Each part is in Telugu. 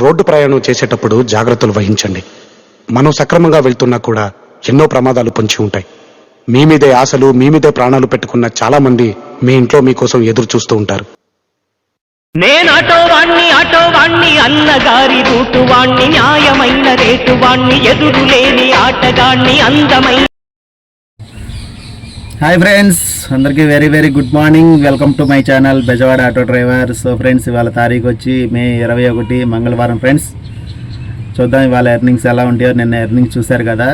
రోడ్డు ప్రయాణం చేసేటప్పుడు జాగ్రత్తలు వహించండి. మనం సక్రమంగా వెళ్తున్నా కూడా ఎన్నో ప్రమాదాలు పొంచి ఉంటాయి. మీ మీదే ఆశలు మీ మీదే ప్రాణాలు పెట్టుకున్న చాలా మంది మీ ఇంట్లో మీకోసం ఎదురు చూస్తూ ఉంటారు. నేను అటో వాణ్ణి అటో వాణ్ణి అన్నగారి రూటు వాణ్ణి న్యాయమైన రేటు వాణ్ణి ఎదురు లేని ఆటగాణ్ణి అందమైన హాయ్ ఫ్రెండ్స్ అందరికీ very very good morning welcome to my channel Bezawada auto driver so friends ఇవాళ తారీఖు వచ్చి మే ఇరవై ఒకటి మంగళవారం ఫ్రెండ్స్ చూద్దాం ఇవాళ ఎర్నింగ్స్ ఎలా ఉంటాయో. నిన్న ఎర్నింగ్స్ చూశారు కదా.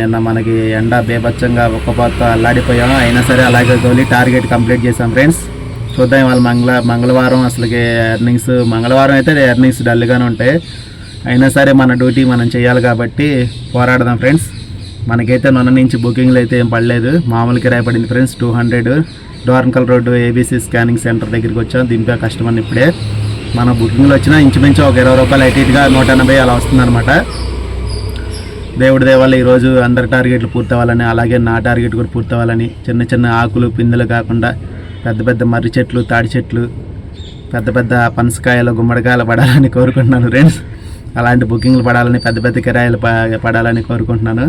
నిన్న మనకి ఎండ బేభత్సంగా ఒక్కపోత అల్లాడిపోయాం. అయినా సరే అలాగే తోలి టార్గెట్ కంప్లీట్ చేసాం ఫ్రెండ్స్ చూద్దాం ఇవాళ మంగళ మంగళవారం అసలుకి ఎర్నింగ్స్ మంగళవారం అయితే ఎర్నింగ్స్ డల్గానే ఉంటాయి. అయినా సరే మన డ్యూటీ మనం చేయాలి కాబట్టి పోరాడదాం ఫ్రెండ్స్ మనకైతే నొన్న నుంచి బుకింగ్లు అయితే ఏం పడలేదు. మామూలు కిరాయి పడింది friends two hundred Dornakal road ABC scanning centre దగ్గరికి వచ్చాం. దింపా కస్టమర్ని ఇప్పుడే. మన బుకింగ్లు వచ్చినా ఇంచుమించు ఒక ఇరవై రూపాయలు అటు ఇటుగా నూట ఎనభై అలా వస్తుందన్నమాట. దేవుడి దేవాల ఈరోజు అందరి టార్గెట్లు పూర్తవ్వాలని అలాగే నా టార్గెట్ కూడా పూర్తవ్వాలని చిన్న చిన్న ఆకులు పిందెలు కాకుండా పెద్ద పెద్ద మర్రి చెట్లు తాడి చెట్లు పెద్ద పెద్ద పనసకాయలు గుమ్మడికాయలు పడాలని కోరుకుంటున్నాను ఫ్రెండ్స్ అలాంటి బుకింగ్లు పడాలని పెద్ద పెద్ద కిరాయిలు పడాలని కోరుకుంటున్నాను.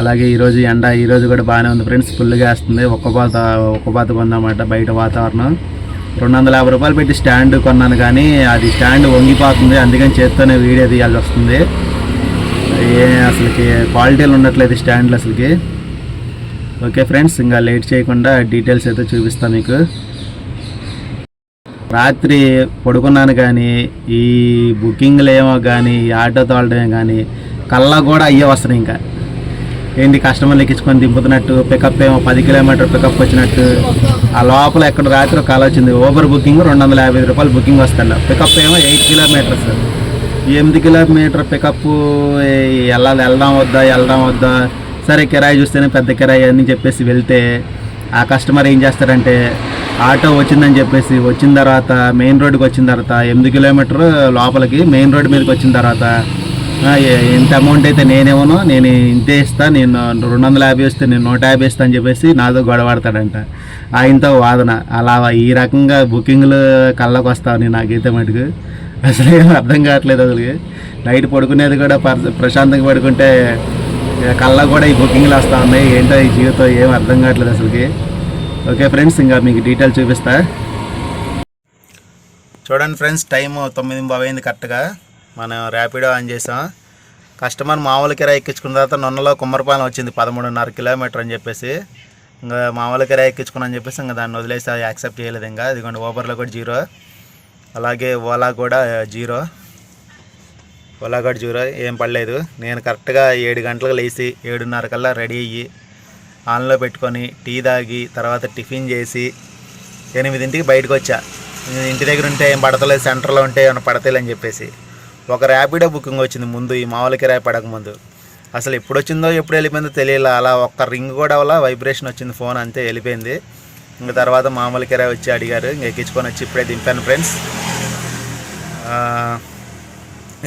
అలాగే ఈరోజు ఎండ ఈరోజు కూడా బాగానే ఉంది ఫ్రెండ్స్. ఫుల్గా వేస్తుంది. ఒక్క పాత ఒక్క పాత కొందన్నమాట బయట వాతావరణం. రెండు వందల యాభై రూపాయలు పెట్టి స్టాండ్ కొన్నాను కానీ అది స్టాండ్ వంగిపోతుంది. అందుకని చేత్తోనే వీడియో తీయాల్సి వస్తుంది. ఏ అసలుకి క్వాలిటీలు ఉండట్లేదు స్టాండ్లు అసలుకి. ఓకే ఫ్రెండ్స్ ఇంకా లేట్ చేయకుండా డీటెయిల్స్ అయితే చూపిస్తాను మీకు. రాత్రి పడుకున్నాను కానీ ఈ బుకింగ్లు ఏమో కానీ ఈ ఆటో తోలడమే కానీ కల్లా కూడా అయ్యే వస్తున్నాయి ఇంకా. ఏంటి కస్టమర్లు ఎక్కించుకొని దింపుతున్నట్టు పికప్ ఏమో పది కిలోమీటర్ పికప్ వచ్చినట్టు. ఆ లోపల ఎక్కడ రాత్రి ఒక కాల్ వచ్చింది ఓబర్ బుకింగ్ రెండు వందల యాభై రూపాయలు బుకింగ్ వస్తాడు పికప్ ఏమో ఎయిట్ కిలోమీటర్స్. ఎనిమిది కిలోమీటర్ పికప్ వెళ్ళాలి వెళ్దాం వద్దా వెళ్దాం వద్దా? సరే కిరాయి చూస్తేనే పెద్ద కిరాయి అని చెప్పేసి వెళ్తే ఆ కస్టమర్ ఏం చేస్తారంటే ఆటో వచ్చిందని చెప్పేసి వచ్చిన తర్వాత మెయిన్ రోడ్కి వచ్చిన తర్వాత ఎనిమిది కిలోమీటర్ లోపలికి మెయిన్ రోడ్ మీదకి వచ్చిన తర్వాత ఇంత ఎంత అమౌంట్ అయితే నేనేమోనో నేను ఇంతే ఇస్తా నేను రెండు వందల యాభై వేస్తే నేను నూట యాభై ఇస్తా అని చెప్పేసి నాతో గొడవడతాడంట ఆయనతో వాదన అలా ఈ రకంగా బుకింగ్లు కళ్ళకు వస్తావని నాకైతే మటుకు అసలు ఏం అర్థం కావట్లేదు అసలు నైట్ పడుకునేది కూడా పర్- ప్రశాంతంగా పడుకుంటే కళ్ళకు కళ్ళ కూడా ఈ బుకింగ్లు వస్తూ ఉన్నాయి ఏంటో ఈ జీవితం ఏం అర్థం కావట్లేదు అసలుకి. ఓకే ఫ్రెండ్స్ ఇంకా మీకు డీటెయిల్ చూపిస్తా. చూడండి ఫ్రెండ్స్ టైం తొమ్మిది అయింది కరెక్ట్గా. మనం ర్యాపిడో ఆన్ చేసాం. కస్టమర్ మామూలు కిరాయి ఎక్కించుకున్న తర్వాత నొన్నలో కుమ్మరపాలెం వచ్చింది పదమూడున్నర కిలోమీటర్ అని చెప్పేసి. ఇంకా మామూలు కిరాయి ఎక్కించుకున్నా అని చెప్పేసి ఇంకా దాన్ని వదిలేసి యాక్సెప్ట్ చేయలేదు ఇంకా. ఇదిగోండి ఓబర్లో కూడా జీరో అలాగే ఓలా కూడా uh, జీరో ఓలా కూడా జీరో ఏం పడలేదు. నేను కరెక్ట్గా ఏడు గంటలకు లేచి ఏడున్నర కల్లా రెడీ అయ్యి ఆన్లో పెట్టుకొని టీ తాగి తర్వాత టిఫిన్ చేసి ఎనిమిదింటికి బయటకు వచ్చా. ఇంటి దగ్గర ఉంటే ఏం పడతలేదు సెంటర్లో ఉంటే ఏమైనా పడతాయి అని చెప్పేసి. ఒక ర్యాపిడో బుకింగ్ వచ్చింది ముందు ఈ మామూలు కిరాయి పడక ముందు అసలు ఎప్పుడు వచ్చిందో ఎప్పుడు వెళ్ళిపోయిందో తెలియలే అలా ఒక్క రింగ్ కూడా వల్ల వైబ్రేషన్ వచ్చింది ఫోన్ అంతే వెళ్ళిపోయింది. ఇంకా తర్వాత మామూలు కిరాయి వచ్చి అడిగారు ఇంక ఎక్కించుకొని వచ్చి ఇప్పుడే దింపాను ఫ్రెండ్స్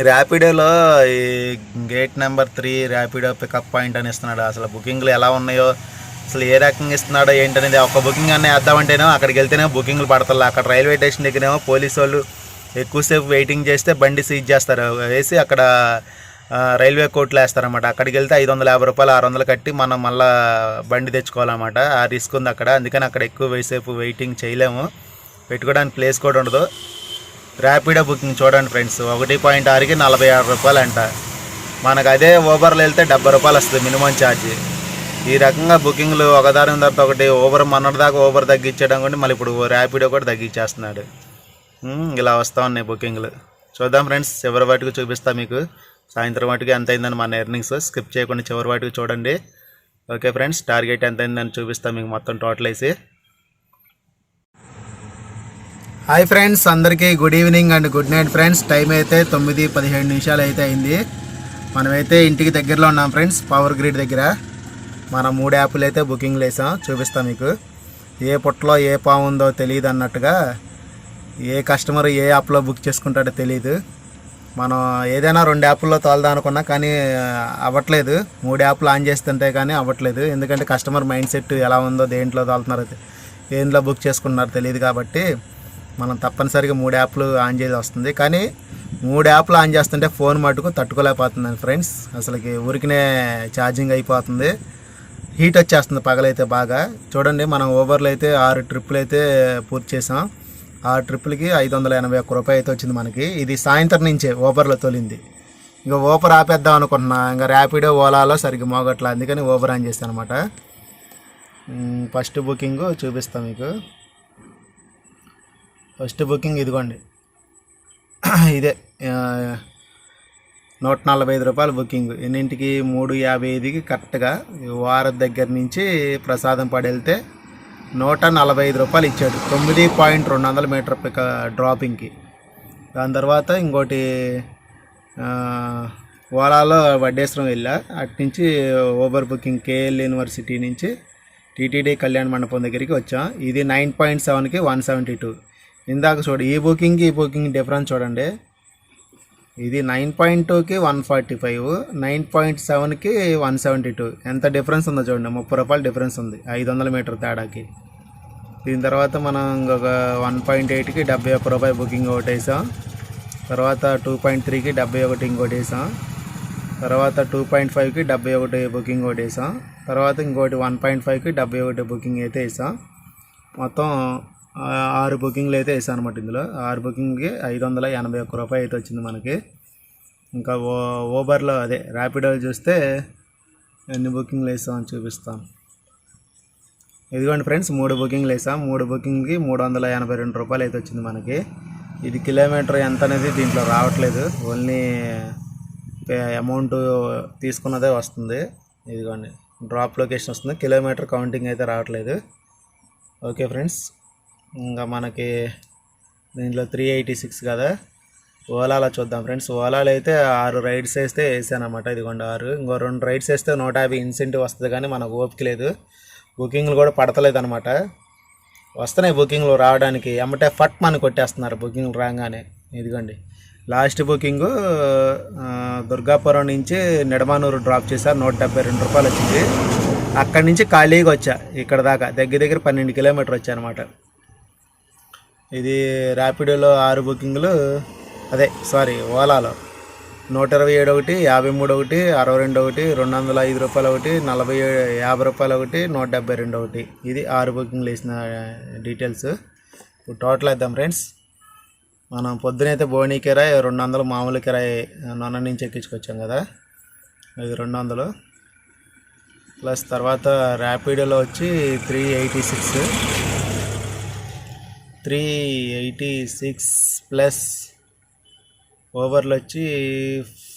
ర్యాపిడోలో ఈ gate number three Rapido pickup point అని ఇస్తున్నాడు. అసలు బుకింగ్లు ఎలా ఉన్నాయో అసలు ఏ రకంగా ఇస్తున్నాడో ఏంటనేది ఒక బుకింగ్ అనే వేద్దామంటేనో అక్కడికి వెళ్తేనే బుకింగ్లు పడతారు అక్కడ రైల్వే స్టేషన్ దగ్గరేమో పోలీసు వాళ్ళు ఎక్కువసేపు వెయిటింగ్ చేస్తే బండి సీజ్ చేస్తారు. వేసి అక్కడ రైల్వే కోర్టులో వేస్తారనమాట అక్కడికి వెళ్తే ఐదు వందల యాభై రూపాయలు ఆరు వందలు కట్టి మనం మళ్ళీ బండి తెచ్చుకోవాలన్నమాట. ఆ రిస్క్ ఉంది అక్కడ. అందుకని అక్కడ ఎక్కువ సేపు వెయిటింగ్ చేయలేము. పెట్టుకోవడానికి ప్లేస్ కూడా ఉండదు. ర్యాపిడో బుకింగ్ చూడండి ఫ్రెండ్స్ ఒకటి పాయింట్ ఆరుకి నలభై ఆరు రూపాయలు అంట. మనకు అదే ఓబర్లో వెళ్తే డెబ్బై రూపాయలు వస్తుంది మినిమం ఛార్జ్ ఈ రకంగా బుకింగ్లు ఒకదాని తర్వాత ఒకటి ఓవర్ మొన్నటిదాకా ఓవర్ తగ్గించడం కూడా మళ్ళీ ఇప్పుడు ర్యాపిడో కూడా తగ్గించేస్తున్నాడు. ఇలా వస్తూ ఉన్నాయి బుకింగ్లు. చూద్దాం ఫ్రెండ్స్ చివరి వాటికి చూపిస్తా మీకు. సాయంత్రం వాటికి ఎంత అయిందని మన ఎర్నింగ్స్ స్కిప్ చేయకుండా చివరి వాటికి చూడండి. ఓకే ఫ్రెండ్స్ టార్గెట్ ఎంత అయిందని చూపిస్తాం మీకు మొత్తం టోటల్ వేసి. హాయ్ ఫ్రెండ్స్ అందరికీ good evening and good night friends. Time అయితే తొమ్మిది పదిహేడు నిమిషాలు అయితే అయింది. మనమైతే ఇంటికి దగ్గరలో ఉన్నాం ఫ్రెండ్స్ పవర్ గ్రిడ్ దగ్గర. మనం మూడు యాప్లు అయితే బుకింగ్లు వేసాం చూపిస్తాం మీకు. ఏ పుట్టలో ఏ పావు ఉందో తెలియదు అన్నట్టుగా ఏ కస్టమర్ ఏ యాప్లో బుక్ చేసుకుంటాడో తెలియదు మనం ఏదైనా రెండు యాప్ల్లో తోలదా అనుకున్నా కానీ అవ్వట్లేదు. మూడు యాప్లు ఆన్ చేస్తుంటే కానీ అవ్వట్లేదు. ఎందుకంటే కస్టమర్ మైండ్ సెట్ ఎలా ఉందో దేంట్లో తోలుతున్నారో దేంట్లో బుక్ చేసుకుంటున్నారు తెలియదు కాబట్టి మనం తప్పనిసరిగా మూడు యాప్లు ఆన్ చేసి వస్తుంది. కానీ మూడు యాప్లు ఆన్ చేస్తుంటే ఫోన్ మటుకు తట్టుకోలేకపోతుందండి ఫ్రెండ్స్ అసలుకి ఊరికినే ఛార్జింగ్ అయిపోతుంది. హీట్ వచ్చేస్తుంది పగలైతే బాగా. చూడండి మనం ఓవర్లో అయితే ఆరు ట్రిప్పులు అయితే పూర్తి చేసాం. ఆ ట్రిప్పులకి ఐదు వందల ఎనభై ఒక్క రూపాయి అయితే వచ్చింది మనకి. ఇది సాయంత్రం నుంచే ఓబర్లో తోలింది. ఇంకా ఓబర్ ఆపేద్దాం అనుకుంటున్నా. ఇంకా ర్యాపిడో ఓలాలో సరిగ్గా మోగట్లా. అందుకని ఓబర్ ఆన్ చేస్తాను అనమాట ఫస్ట్ బుకింగ్ చూపిస్తాం మీకు. ఫస్ట్ బుకింగ్ ఇదిగోండి. ఇదే నూట నలభై ఐదు రూపాయలు బుకింగ్. ఎన్నింటికి? మూడు యాభై ఐదుకి కరెక్ట్గా. వారం దగ్గర నుంచి ప్రసాదం పడి వెళ్తే నూట నలభై ఐదు రూపాయలు ఇచ్చాడు. తొమ్మిది పాయింట్ రెండు వందల మీటర్ పిక డ్రాపింగ్కి దాని తర్వాత ఇంకోటి ఓలాలో వడ్డేశ్వరం వెళ్ళా. అటు నుంచి ఓవర్ బుకింగ్ కేఎల్ యూనివర్సిటీ నుంచి టీటీడీ కళ్యాణ మండపం దగ్గరికి వచ్చాం. ఇది నైన్ పాయింట్ సెవెన్కి వన్ సెవెంటీ టూ. ఇందాక చూడు ఈ బుకింగ్కి ఈ బుకింగ్ డిఫరెన్స్ చూడండి. ఇది నైన్ పాయింట్ టూకి one forty five nine point సెవెన్కి వన్ సెవెంటీ టూ. ఎంత డిఫరెన్స్ ఉందో చూడండి ముప్పై రూపాయలు డిఫరెన్స్ ఉంది ఐదు వందల మీటర్ తేడాకి. దీని తర్వాత మనం ఇంకొక వన్ పాయింట్ ఎయిట్కి డెబ్బై ఒక్క రూపాయి బుకింగ్ ఒకటి వేసాం. తర్వాత టూ పాయింట్ త్రీకి డెబ్బై ఒకటి ఇంకోటి వేసాం. తర్వాత టూ పాయింట్ ఫైవ్కి డెబ్బై ఒకటి బుకింగ్ ఒకటి వేసాం. తర్వాత ఇంకోటి వన్ పాయింట్ ఫైవ్కి డెబ్బై ఒకటి బుకింగ్ అయితే వేసాం. మొత్తం ఆరు బుకింగ్లు అయితే వేసాను అనమాట ఇందులో. ఆరు బుకింగ్కి ఐదు వందల ఎనభై ఒక్క రూపాయి అయితే వచ్చింది మనకి. ఇంకా ఓ ఓబర్లో అదే ర్యాపిడో చూస్తే ఎన్ని బుకింగ్లు వేసామని చూపిస్తాం. ఇదిగోండి ఫ్రెండ్స్ మూడు బుకింగ్లు వేసాం. మూడు బుకింగ్కి మూడు వందల ఎనభై రెండు రూపాయలు అయితే వచ్చింది మనకి. ఇది కిలోమీటర్ ఎంత అనేది దీంట్లో రావట్లేదు. ఓన్లీ అమౌంట్ తీసుకున్నదే వస్తుంది. ఇదిగోండి డ్రాప్ లొకేషన్ వస్తుంది. కిలోమీటర్ కౌంటింగ్ అయితే రావట్లేదు. Okay friends. ఇంకా మనకి దీంట్లో త్రీ ఎయిటీ సిక్స్ కదా. ఓలాలో చూద్దాం ఫ్రెండ్స్. ఓలాలో అయితే ఆరు రైడ్స్ వేస్తే వేసాను అనమాట ఇదిగోండి ఆరు. ఇంకో రెండు రైడ్స్ వేస్తే నూట యాభై ఇన్సెంటివ్ వస్తుంది కానీ మనకు ఓపిక లేదు. బుకింగ్లు కూడా పడతలేదు అనమాట వస్తున్నాయి బుకింగ్లు రావడానికి. ఎమ్మటే ఫట్ మన కొట్టేస్తున్నారు బుకింగ్లు రాగానే. ఇదిగోండి. లాస్ట్ బుకింగ్ దుర్గాపురం నుంచి నిడమానూరు డ్రాప్ చేశారు. నూట డెబ్బై రెండు రూపాయలు వచ్చింది. అక్కడి నుంచి ఖాళీగా వచ్చా. ఇక్కడ దాకా దగ్గర దగ్గర పన్నెండు కిలోమీటర్ వచ్చా అనమాట ఇది ర్యాపిడోలో ఆరు బుకింగ్లు. అదే సారీ ఓలాలో. నూట ఇరవై ఏడు ఒకటి యాభై మూడు ఒకటి అరవై రెండు ఒకటి రెండు వందల ఐదు రూపాయలు ఒకటి నలభై యాభై రూపాయలు ఒకటి నూట డెబ్బై రెండు ఒకటి ఇది ఆరు బుకింగ్లు వేసిన డీటెయిల్స్. ఇప్పుడు టోటల్ వేద్దాం ఫ్రెండ్స్. మనం పొద్దునైతే బోనీ కిరాయి రెండు వందలు మామూలు కిరాయి నొన్న నుంచి ఎక్కించుకొచ్చాం కదా. ఇది రెండు వందలు ప్లస్ తర్వాత ర్యాపిడోలో వచ్చి three eighty six. Three eighty six plus ఓవర్లు వచ్చి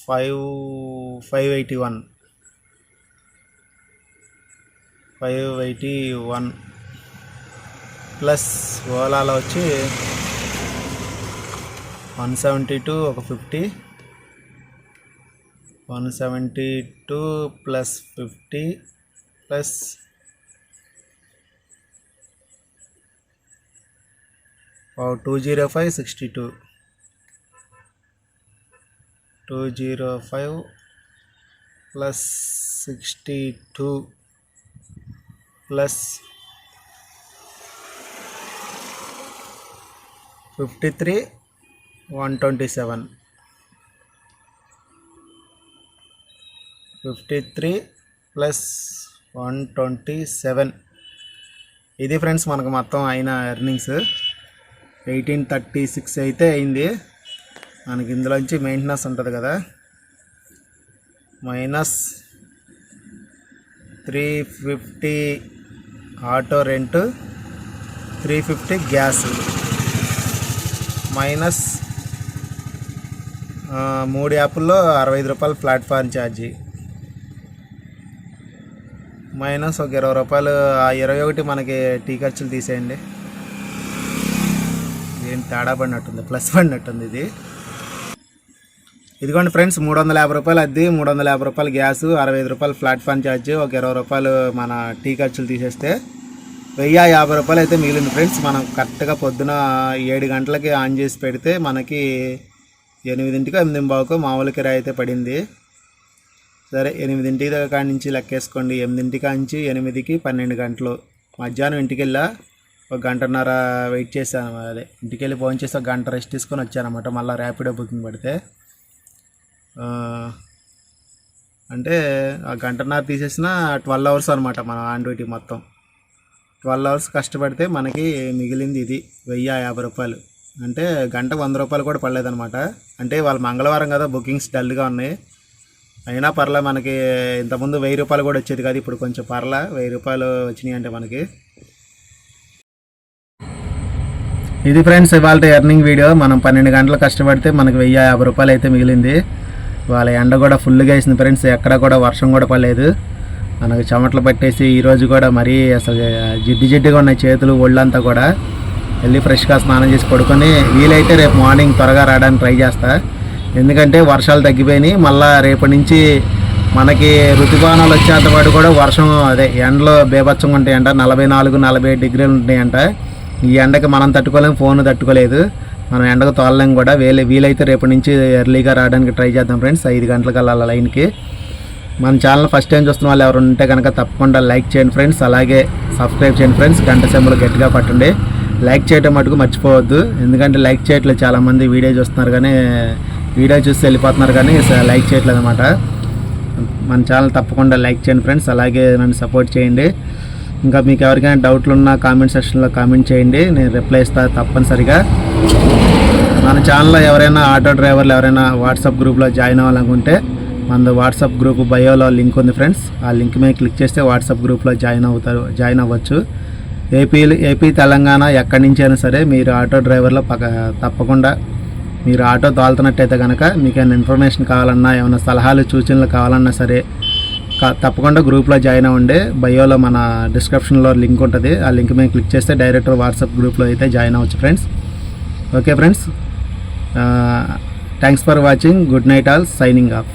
five five eighty one. Five eighty one plus ఓలాలో వచ్చి వన్ సెవెంటీ టూ ఒక fifty. One seventy two plus fifty plus two zero five sixty two two zero five plus sixty two plus fifty three one twenty seven fifty three plus one twenty seven ఇది ఫ్రెండ్స్ మనకు మొత్తం అయిన ఎర్నింగ్స్ ఎయిటీన్ థర్టీ సిక్స్ అయితే అయింది. మనకి ఇందులోంచి మెయింటెనెన్స్ ఉంటుంది కదా. Minus three fifty auto rent three fifty gas minus మూడు యాప్ల్లో అరవై ఐదు రూపాయలు ప్లాట్ఫామ్ ఛార్జీ మైనస్ ఒక ఇరవై రూపాయలు ఆ ఇరవై ఒకటి మనకి టీ ఖర్చులు తీసేయండి. ఏం తేడా పడినట్టుంది ప్లస్ పడినట్టుంది ఇది. ఇదిగోండి ఫ్రెండ్స్ మూడు వందల యాభై రూపాయలు అద్దె మూడు వందల యాభై రూపాయలు గ్యాస్ అరవై ఐదు రూపాయలు ప్లాట్ఫామ్ ఛార్జ్ ఒక ఇరవై రూపాయలు మన టీ ఖర్చులు తీసేస్తే వెయ్యి యాభై రూపాయలు అయితే మిగిలింది ఫ్రెండ్స్. మనం కరెక్ట్గా పొద్దున ఏడు గంటలకి ఆన్ చేసి పెడితే మనకి ఎనిమిదింటికి ఎనిమిది బావుకు మామూలు కిరాయి అయితే పడింది. సరే ఎనిమిదింటి దగ్గర కాడి నుంచి లెక్కేసుకోండి. ఎనిమిదింటి కాడి నుంచి ఎనిమిదికి పన్నెండు గంటలు. మధ్యాహ్నం ఇంటికి వెళ్ళా ఒక గంటన్నర వెయిట్ చేశాను అదే. ఇంటికి వెళ్ళి ఫోన్ చేసి ఒక గంట రెస్ట్ తీసుకొని వచ్చానమాట మళ్ళీ ర్యాపిడో బుకింగ్ పడితే. అంటే ఆ గంటన్నర తీసేసిన ట్వెల్వ్ అవర్స్ అనమాట మన ఆన్ డ్యూటీ మొత్తం. ట్వెల్వ్ అవర్స్ కష్టపడితే మనకి మిగిలింది ఇది వెయ్యి యాభై రూపాయలు. అంటే గంట వంద రూపాయలు కూడా పడలేదనమాట అంటే వాళ్ళు మంగళవారం కదా బుకింగ్స్ డల్గా ఉన్నాయి. అయినా పర్లే మనకి ఇంతకుముందు వెయ్యి రూపాయలు కూడా వచ్చేది కాదు. ఇప్పుడు కొంచెం పర్లా వెయ్యి రూపాయలు వచ్చినాయి అంటే మనకి. ఇది ఫ్రెండ్స్ ఇవాళ ఎర్నింగ్ వీడియో మనం పన్నెండు గంటలు కష్టపడితే మనకి వెయ్యి యాభై రూపాయలు అయితే మిగిలింది. వాళ్ళ ఎండ కూడా ఫుల్గా వేసింది ఫ్రెండ్స్ ఎక్కడ కూడా వర్షం కూడా పడలేదు. మనకు చెమటలు పట్టేసి ఈరోజు కూడా మరీ అసలు జిడ్డు జిడ్డుగా ఉన్నాయి చేతులు ఒళ్ళంతా కూడా. వెళ్ళి ఫ్రెష్గా స్నానం చేసి పడుకొని వీలైతే రేపు మార్నింగ్ త్వరగా రావడానికి ట్రై చేస్తా. ఎందుకంటే వర్షాలు తగ్గిపోయినాయి. మళ్ళీ రేపటి నుంచి మనకి ఋతుపవనాలు వచ్చేంత పాటు కూడా వర్షం అదే ఎండలో బేభత్సంగా ఉంటాయంట. నలభై నాలుగు నలభై డిగ్రీలు ఉంటాయంట. ఈ ఎండకి మనం తట్టుకోలేం ఫోన్ తట్టుకోలేదు. మనం ఎండకు తోలలేం కూడా. వీలై వీలైతే రేపటి నుంచి ఎర్లీగా రావడానికి ట్రై చేద్దాం ఫ్రెండ్స్ ఐదు గంటలకు వెళ్ళాలి లైన్కి. మన ఛానల్ ఫస్ట్ టైం చూస్తున్న వాళ్ళు ఎవరు ఉంటే కనుక తప్పకుండా లైక్ చేయండి ఫ్రెండ్స్ అలాగే సబ్స్క్రైబ్ చేయండి ఫ్రెండ్స్ గంట సెంబలు గట్టిగా పట్టండి. లైక్ చేయటం మటుకు మర్చిపోవద్దు. ఎందుకంటే లైక్ చేయట్లేదు చాలామంది వీడియో చూస్తున్నారు కానీ వీడియో చూసి వెళ్ళిపోతున్నారు కానీ లైక్ చేయట్లేదు అనమాట మన ఛానల్ తప్పకుండా లైక్ చేయండి ఫ్రెండ్స్ అలాగే నన్ను సపోర్ట్ చేయండి. ఇంకా మీకు ఎవరికైనా డౌట్లు ఉన్నా కామెంట్ సెక్షన్లో కామెంట్ చేయండి. నేను రిప్లై ఇస్తాను తప్పనిసరిగా. మన ఛానల్లో ఎవరైనా ఆటో డ్రైవర్లు ఎవరైనా వాట్సాప్ గ్రూప్లో జాయిన్ అవ్వాలనుకుంటే మన వాట్సాప్ గ్రూప్ బయోలో లింక్ ఉంది ఫ్రెండ్స్. ఆ లింక్ మీద క్లిక్ చేస్తే వాట్సాప్ గ్రూప్లో జాయిన్ అవుతారు జాయిన్ అవ్వచ్చు. ఏపీ ఏపీ తెలంగాణ ఎక్కడి నుంచి అయినా సరే మీరు ఆటో డ్రైవర్లో పక్క తప్పకుండా మీరు ఆటో తోలుతున్నట్టయితే కనుక మీకు ఏమైనా ఇన్ఫర్మేషన్ కావాలన్నా ఏమైనా సలహాలు సూచనలు కావాలన్నా సరే తప్పకుండా గ్రూప్లో జాయిన్ అవ్వండి. బయోలో మన డిస్క్రిప్షన్లో లింక్ ఉంటుంది. ఆ లింక్ మీద క్లిక్ చేస్తే డైరెక్ట్ వాట్సాప్ గ్రూప్లో అయితే జాయిన్ అవ్వచ్చు friends. Okay friends. Thanks for watching. Good night all. Signing off.